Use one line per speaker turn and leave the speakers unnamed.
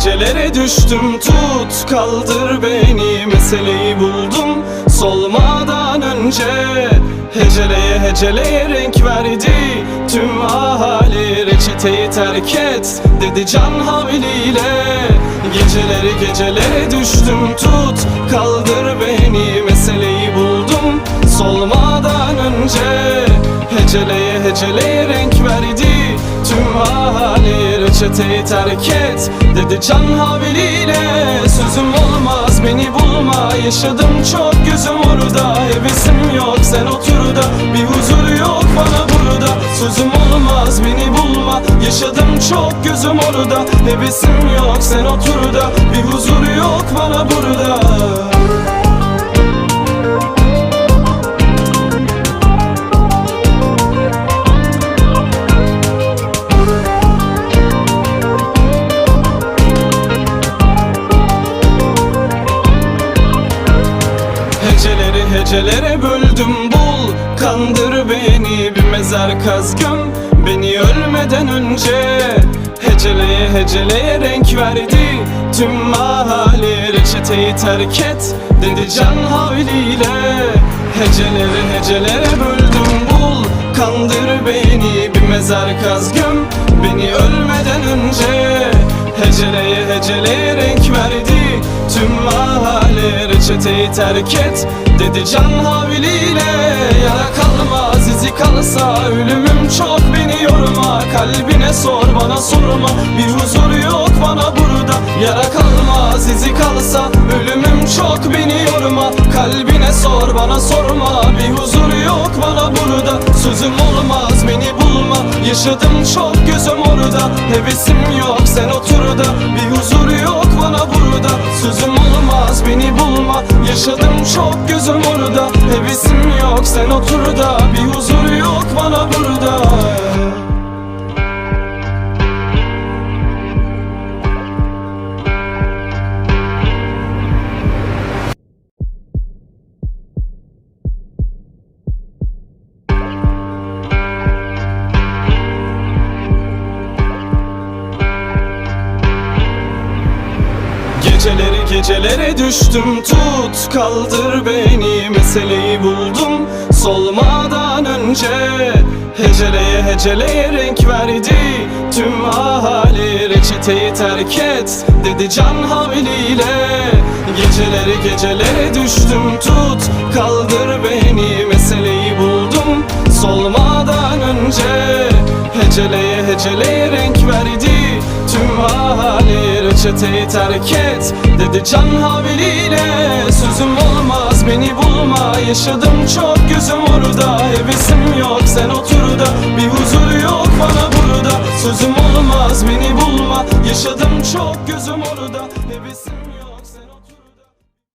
gecelere düştüm. Tut kaldır beni. Meseleyi buldum. Solmadan önce Heceleye heceleye renk verdi. Tüm ahali reçeteyi terk et Dedi can havliyle. Geceleri gecelere düştüm. Tut Kaldır beni. Meseleyi buldum. Solmadan önce Heceleye heceleye renk verdi reçeteyi terk et Dedi can havliyle. Sözüm olmaz beni bulma. Yaşadım çok gözüm orada. Hevesim yok sen otur da. Bir huzur yok bana burada. Sözüm olmaz beni bulma. Yaşadım çok gözüm orada. Hevesim yok sen otur da. Bir huzur yok bana burada Hecelere böldüm bul Kandır beni bir mezar kaz göm. Beni ölmeden önce Heceleye heceleye renk verdi. Tüm mahalli reçeteyi terk et Dedi can havliyle. Heceleri hecelere böldüm bul Kandır beni bir mezar kaz göm. Beni ölmeden önce Heceleye heceleye renk verdi. Tüm mahalle reçeteyi terk et Dedi can havliyle. Yara kalmaz izi kalsa Ölümüm çok. Beni yorma Kalbine sor bana sorma. Bir huzur yok bana burada. Yara kalmaz izi kalsa Ölümüm çok. Beni yorma Kalbine sor bana sorma. Bir huzur yok bana burada. Sözüm olmaz beni bulma. Yaşadım çok Hevesim yok sen otur da Bir huzur yok bana burada. Sözüm olmaz beni bulma. Yaşadım çok gözüm orada. Hevesim yok sen otur da Bir huzur yok bana burada gecelere düştüm. Tut Kaldır beni. Meseleyi buldum. Solmadan önce Heceleye heceleye renk verdi. Tüm ahali reçeteyi terk et Dedi can havliyle. Geceleri gecelere düştüm. Tut Kaldır beni. Meseleyi buldum. Solmadan önce Heceleye heceleye renk verdi. Tüm ahali reçeteyi terk et Dedi can havliyle Sözüm olmaz beni bulma. Yaşadım çok gözüm orada. Hevesim yok sen otur da. Bir huzur yok bana burada. Sözüm olmaz beni bulma. Yaşadım çok gözüm orada. Hevesim yok